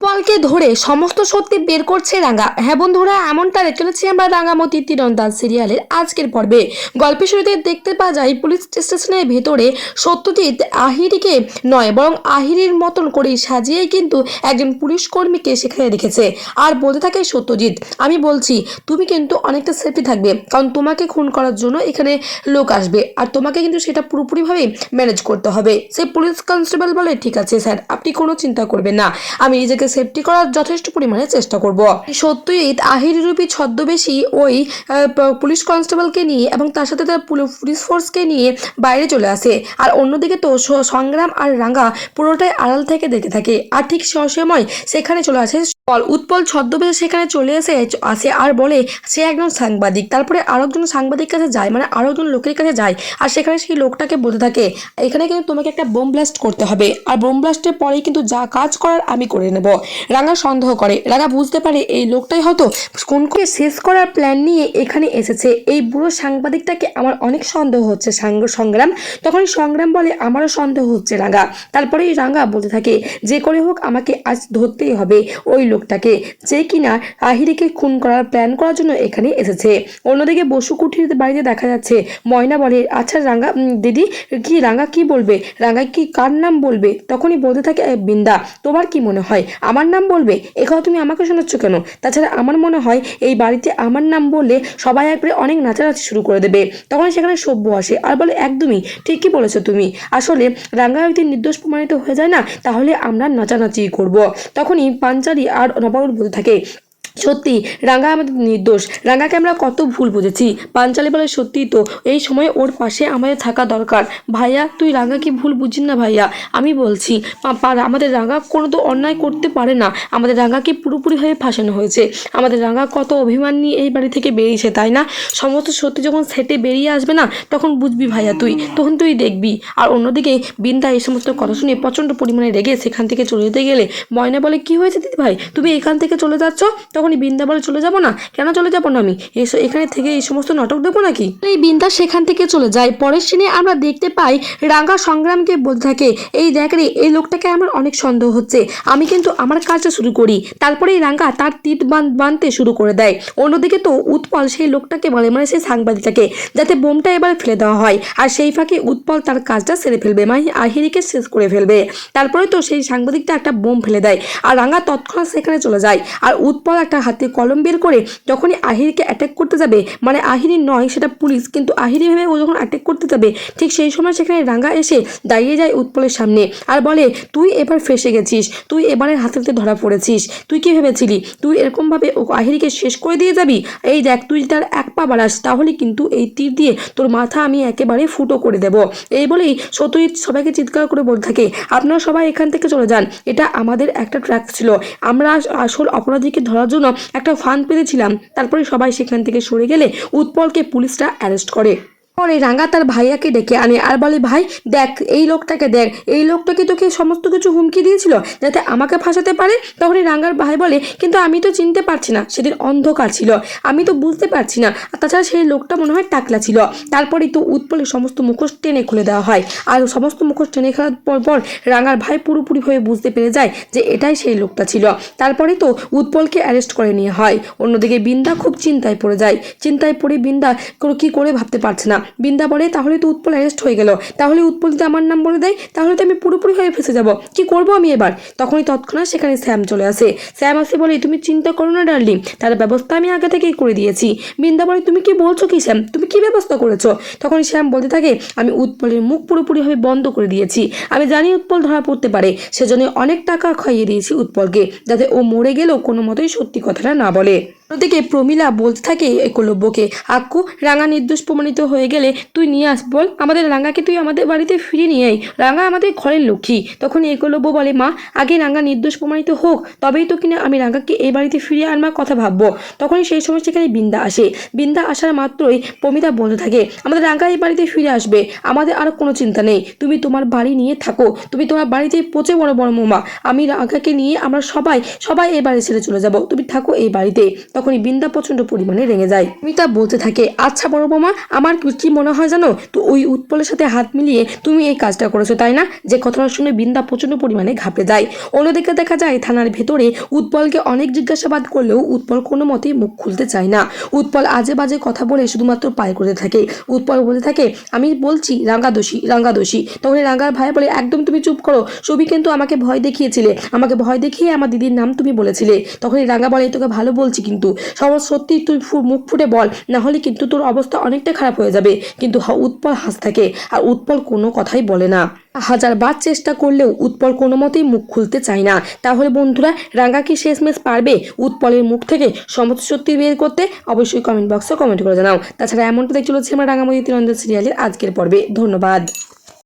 পালকে ধরে সমস্ত সত্যি বের করছে রাঙা হ্যাঁ বন্ধুরা, এমনটা চলেছি আমরা রাঙামতি তীরন্দাজ সিরিয়ালের আজকের পর্বে। গল্পের শুরুতে দেখতে পাওয়া যায় পুলিশ স্টেশনের ভেতরে সত্যজিৎ আহিরিকে নয়, বরং আহিরির মতন করে সাজিয়েই কিন্তু একজন পুলিশ কর্মীকে সেখানে রেখেছে। আর বলতে থাকে সত্যজিৎ, আমি বলছি, তুমি কিন্তু অনেকটা সেফটি থাকবে, কারণ তোমাকে খুন করার জন্য এখানে লোক আসবে। আর তোমাকে কিন্তু সেটা পুরোপুরিভাবে ম্যানেজ করতে হবে। সেই পুলিশ কনস্টেবল বলে, ঠিক আছে স্যার, আপনি কোনো চিন্তা করবেন না। আমি নিজেকে সেফটি করার যথেষ্ট পরিমাণে চেষ্টা করব। সত্যজিৎ আহিরি রূপী ছদ্মবেশী ওই পুলিশ কনস্টেবলকে নিয়ে এবং তার সাথে তার পুলি- পুলিশ ফোর্সকে নিয়ে বাইরে চলে আসে। আর অন্যদিকে তো সংগ্রাম আর রাঙ্গা পুরোটাই আড়াল থেকে দেখে থাকে। আর ঠিক সে সময় সেখানে চলে আসে উৎপল উৎপল ছদ্মবেশে সেখানে চলে এসে আসে আর বলে, সে একজন সাংবাদিক। তারপরে আরও একজন সাংবাদিক কাছে যায় মানে আরও একজন লোকের কাছে যায়, আর সেখানে সেই লোকটাকে বলতে থাকে, এখানে কিন্তু তোমাকে একটা বোম ব্লাস্ট করতে হবে। আর বোম ব্লাস্টের পরেই কিন্তু যা কাজ করার আমি করে নেব। রাঙা সন্দেহ করে, রাঙা বুঝতে পারে এই লোকটাই হয়তো কোন করে শেষ করার প্ল্যান নিয়ে এখানে এসেছে। এই বুড়ো সাংবাদিকটাকে আমার অনেক সন্দেহ হচ্ছে সাং- সংগ্রাম। তখন সংগ্রাম বলে, আমারও সন্দেহ হচ্ছে রাঙা। তারপরে এই রাঙা বলতে থাকে, যে করে হোক আমাকে আজ ধরতেই হবে। ওই লোকটাকে যে কিনা আহিরিকে খুন করার প্ল্যান করার জন্য এখানে এসেছে। অন্যদিকে বসু কুঠির বাড়িতে দেখা যাচ্ছে ময়না বলে আচ্ছা রাঙা উম, দিদি কি রাঙা কি বলবে? রাঙা কি কার নাম বলবে? তখনই বলতে থাকে "এ, বৃন্দা তোমার কি মনে হয়? আমার নাম বলবে? এখানে তুমি আমাকে শোনাচ্ছ কেন? তাছাড়া আমার মনে হয় এই বাড়িতে আমার নাম বললে সবাই একবারে অনেক নাচানাচি শুরু করে দেবে। তখন সেখানে সভ্য আসে আর বলে একদমই ঠিকই বলেছ তুমি। আসলে রাঙ্গা যদি নির্দোষ প্রমাণিত হয়ে যায় না তাহলে আমরা নাচানাচি করব। তখনই পাঞ্চালি আর অনবরত বলতে থাকে। সত্যি রাঙ্গা আমাদের নির্দোষ। রাঙ্গাকে আমরা কত ভুল বুঝেছি। পাঞ্চালি বলে সত্যি তো, এই সময় ওর পাশে আমাদের থাকা দরকার। ভাইয়া, তুই রাঙ্গাকে ভুল বুঝিস না ভাইয়া। আমি বলছি আমাদের রাঙ্গা কোনো তো অন্যায় করতে পারে না। আমাদের রাঙ্গাকে পুরোপুরিভাবে ফাঁসানো হয়েছে। আমাদের রাঙ্গা কত অভিমান নিয়ে এই বাড়ি থেকে বেরিয়েছে, তাই না? সমস্ত সত্যি যখন সেটে বেরিয়ে আসবে না, তখন বুঝবি ভাইয়া তুই, তখন তুই দেখবি। আর অন্যদিকে বিন্দা এই সমস্ত কথা শুনে প্রচণ্ড পরিমাণে রেগে সেখান থেকে চলে যেতে গেলে ময়না বলে, কি হয়েছে দিদি ভাই তুমি এখান থেকে চলে যাচ্ছ? তখনই বিন্দা বলে চলে যাব না? কেন চলে যাব না আমি? এসো এখানে থেকে এই সমস্ত নাটক দেবো নাকি? এই বৃন্দা সেখান থেকে চলে যায়। পরের সিনে আমরা দেখতে পাই রাঙ্গা সংগ্রামকে বলতে থাকে, এই দেখ রে, এই লোকটাকে আমার অনেক সন্দেহ হচ্ছে। আমি কিন্তু আমার কাজটা শুরু করি। তারপরেই রাঙ্গা তার তিত বানতে শুরু করে দেয়। অন্যদিকে তো উৎপল সেই লোকটাকে বলে মানে সেই সাংবাদিকটাকে, যাতে বোমটা এবার ফেলে দেওয়া হয়। আর সেই ফাঁকে উৎপল তার কাজটা সেরে ফেলবে মানে আহিরিকে শেষ করে ফেলবে। তারপরে তো সেই সাংবাদিকটা একটা বোম ফেলে দেয়। আর রাঙ্গা তৎক্ষণাৎ সেখানে চলে যায়। আর উৎপল একটা হাতে কলম বের করে যখনই আহিরিকে অ্যাটাক করতে যাবে মানে আহিরি নয়, সেটা পুলিশ। কিন্তু আহিরি ভেবে ও যখন অ্যাটাক করতে যাবে, ঠিক সেই সময় সেখানে রাঙ্গা এসে দাঁড়িয়ে যায় উৎপলের সামনে আর বলে, তুই এবার ফেসে গেছিস, তুই এবারে হাতে হাতে ধরা পড়েছিস, তুই কি ভেবেছিলি? তুই এরকমভাবে ও আহিরিকে শেষ করে দিয়ে যাবি? এই দেখ, তুই তার এক পা বাড়াস, তাহলে কিন্তু এই তীর দিয়ে তোর মাথা আমি একেবারে ফুটো করে দেব। এই বলেই সত্যজিৎ সবাইকে চিৎকার করে বলতে থাকে, আপনারা সবাই এখান থেকে চলে যান, এটা আমাদের একটা ট্র্যাক ছিল। আমরা আসল অপরাধীকে ধরার জন্য একটা ফান্ড পেতেছিলাম। তারপরে সবাই সেখান থেকে সরে গেলে উৎপলকে পুলিশরা অ্যারেস্ট করে। পরে রাঙ্গা তার ভাইয়াকে ডেকে আনে আর বলে, ভাই, দেখ, এই লোকটাকে দেখ। এই লোকটাকে তোকে সমস্ত কিছু হুমকি দিয়েছিল যাতে আমাকে ফাঁসাতে পারে? তখনই রাঙ্গার ভাই বলে, কিন্তু আমি তো চিনতে পারছি না। সেদিন অন্ধকার ছিল। আমি তো বুঝতে পারছি না। আর তাছাড়া সেই লোকটা মনে হয় টাকলা ছিল। তারপরেই তো উৎপলের সমস্ত মুখোশ টেনে খুলে দেওয়া হয়। আর সমস্ত মুখোশ টেনে খেলার পর পর রাঙ্গার ভাই পুরোপুরিভাবে বুঝতে পেরে যায় যে এটাই সেই লোকটা ছিল। তারপরে তো উৎপলকে অ্যারেস্ট করে নিয়ে হয়। অন্যদিকে বিন্দা খুব চিন্তায় পড়ে যায়। চিন্তায় পড়ে বিন্দা কি করে ভাবতে পারছে না। বিন্দা বলে তাহলে তো উৎপল অ্যারেস্ট হয়ে গেল। তাহলে উৎপল যদি আমার নাম বলে দেয়, তাহলে তো আমি পুরোপুরি হয়ে ফেসে যাব। কি করব আমি এবার? তখনই তৎক্ষণাৎ সেখানে স্যাম চলে আসে। স্যাম আসে বলে, তুমি চিন্তা করো না ডার্লিং তার ব্যবস্থা আমি আগে থেকেই করে দিয়েছি। বিন্দা বলে তুমি কি বলছো কি, শ্যাম? তুমি কি ব্যবস্থা করেছ? তখন শ্যাম বলতে থাকে, আমি উৎপলের মুখ পুরোপুরিভাবে বন্ধ করে দিয়েছি। আমি জানি উৎপল ধরা পড়তে পারে। সেজন্য অনেক টাকা খাইয়ে দিয়েছি উৎপলকে, যাতে ও মরে গেলেও কোনো মতোই সত্যি কথাটা না বলে। অন্যদিকে প্রমিলা বলতে থাকে একলব্যকে, আক্কু, রাঙা নির্দোষ প্রমাণিত হয়ে গেলে তুই নিয়ে আস, বল। আমাদের রাঙাকে তুই আমাদের বাড়িতে ফিরিয়ে নিয়ে আয়। রাঙা আমাদের ঘরের লক্ষ্মী। তখন একলব্য বলে, মা, আগে রাঙা নির্দোষ প্রমাণিত হোক, তবেই তো কিনা আমি রাঙাকে এই বাড়িতে ফিরিয়ে আনবার কথা ভাববো। তখনই সেই সময় সেখানে বিন্দা আসে। বিন্দা আসার মাত্রই প্রমিতা বলতে থাকে, আমাদের রাঙা এই বাড়িতে ফিরে আসবে। আমাদের আর কোনো চিন্তা নেই। তুমি তোমার বাড়ি নিয়ে থাকো। তুমি তোমার বাড়িতে পচে বড় বড় মোমা। আমি রাঙাকে নিয়ে আমরা সবাই সবাই এই বাড়ি ছেড়ে চলে যাব। তুমি থাকো এই বাড়িতে। তখনই বৃন্দা প্রচণ্ড পরিমাণে রেঙে যায়। মিতা বলতে থাকে আচ্ছা বড় বৌমা, আমার কি- মনে হয় জানো? তো ওই উৎপলের সাথে হাত মিলিয়ে তুমি এই কাজটা করেছ, তাই না? যে কথাটা শুনে বৃন্দা প্রচণ্ড পরিমাণে ঘাপে যায়। অন্যদিকে দেখা যায়, থানার ভেতরে উৎপলকে অনেক জিজ্ঞাসাবাদ করলেও উৎপল কোনো মতেই মুখ খুলতে চায় না। উৎপল আজে বাজে কথা বলে শুধুমাত্র পায় করতে থাকে। উৎপল বলতে থাকে, আমি বলছি রাঙ্গা দোষী রাঙ্গা দোষী তখন রাঙ্গার ভাই বলে, একদম তুমি চুপ করো। সবই কিন্তু আমাকে ভয় দেখিয়েছিলে। আমাকে ভয় দেখিয়ে আমার দিদির নাম তুমি বলেছিলে। তখন এই রাঙ্গা বলে, তোকে ভালো বলছি কিন্তু। সব সত্যি তুই মুখ ফুটে বল, না হলে কিন্তু তোর অবস্থা অনেকটা খারাপ হয়ে যাবে। কিন্তু উৎপল হাস থাকে, আর উৎপল কোনো কথাই বলে না। হাজার বার চেষ্টা করলেও উৎপল কোনো মতেই মুখ খুলতে চায় না। তাহলে বন্ধুরা, রাঙ্গা কি শেষমেশ পারবে? উৎপলের মুখ থেকে সমস্ত সত্যি বের করতে অবশ্যই কমেন্ট বক্সে কমেন্ট করে জানাও। তাছাড়া এমনটা দেখতে চলেছি আমরা রাঙ্গামতি তিরঞ্জন সিরিয়ালের আজকের পর্বে। ধন্যবাদ।